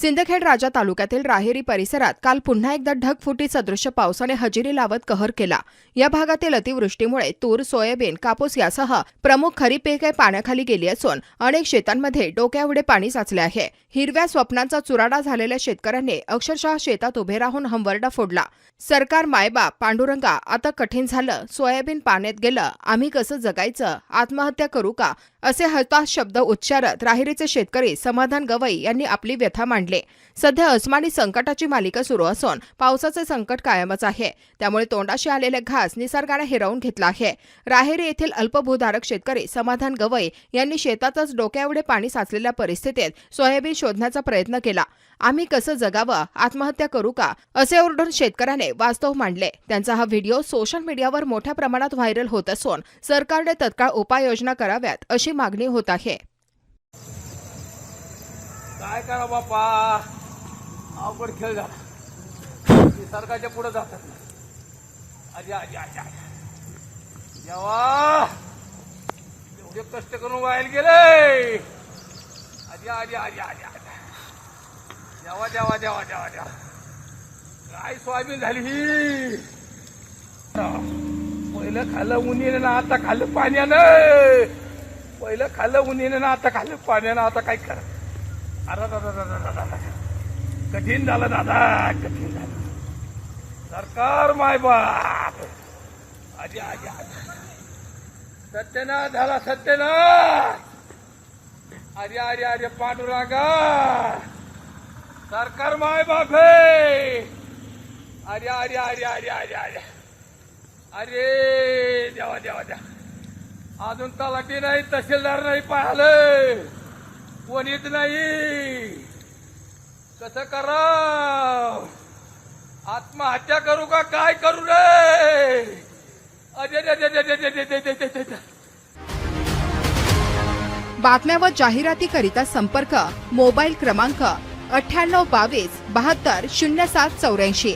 सिंदखेड राजा तालुक्यातील राहेरी परिसरात काल पुन्हा एकदा ढगफुटी सदृश्य पावसाने हजेरी लावत कहर केला. या भागातील अतिवृष्टीमुळे तूर सोयाबीन कापूस यासह प्रमुख खरीप पिके पाण्याखाली गेली असून अनेक शेतांमध्ये डोक्याएवढे पाणी साचले आहे. हिरव्या स्वप्नांचा चुराडा झालेल्या शेतकऱ्यांनी अक्षरशः शेतात उभे राहून हंबरडा फोडला. सरकार मायबाप पांडुरंगा आता कठीण झालं सोयाबीन पाण्यात गेलं आम्ही कसं जगायचं आत्महत्या करू का? असे हताश शब्द उच्चारत राहिरीचे शेतकरी समाधान गवई यांनी आपली व्यथा मांडली. सध्या अस्मानी संकटाची मालिका सुरू असून पावसाचे संकट कायमच आहे. त्यामुळे तोंडाशी आलेले घास निसर्गाने हिरावून घेतला आहे. राहेरी येथील अल्पभूधारक शेतकरी समाधान गवई यांनी शेतातच डोक्याएवढे पाणी साचलेल्या परिस्थितीत सोयाबीन शोधण्याचा प्रयत्न केला. आम्ही कसं जगावं आत्महत्या करू का असे ओरडून शेतकऱ्याने वास्तव मांडले. त्यांचा हा व्हिडिओ सोशल मीडियावर मोठ्या प्रमाणात व्हायरल होत असून सरकारने तत्काळ उपाययोजना कराव्यात अशी मागणी होत आहे. काय करा बापा? अवघड खेळ झाला. निसर्गाच्या पुढे जातात अरे अरे अरे अरे. एवढे कष्ट करून व्हायला गेले. अरे अरे अरे अरे देवा देवा देवा देवा देवा. काय सोयाबीन झाली ही? पहिलं खाल्लं उन्हीने ना आता खाल्लं पाण्यानं. पहिलं खाल्लं उन्हीने ना आता खाल्लं पाण्यानं. आता काय करा? अरे दादा दादा दादा कठीण झालं दादा कठीण झालं. सरकार माय बाप. आजी आजी सत्यनाथ झाला सत्यनाथ. अरे अरे अरे पांडुरागा. सरकार माय बाप हे. अरे अरे अरे अरे अरे अरे अरे देवा देवा द्या अजून तलाठी नाही तहसीलदार नाही पाहिलं. कोण येत नाही. कसं करा आत्महत्या करू का? काय करू रे? बातम्या व जाहिरातीकरिता संपर्क. मोबाईल क्रमांक अठ्ठ्याण्णव बावीस बहात्तर शून्य सात चौऱ्याऐंशी.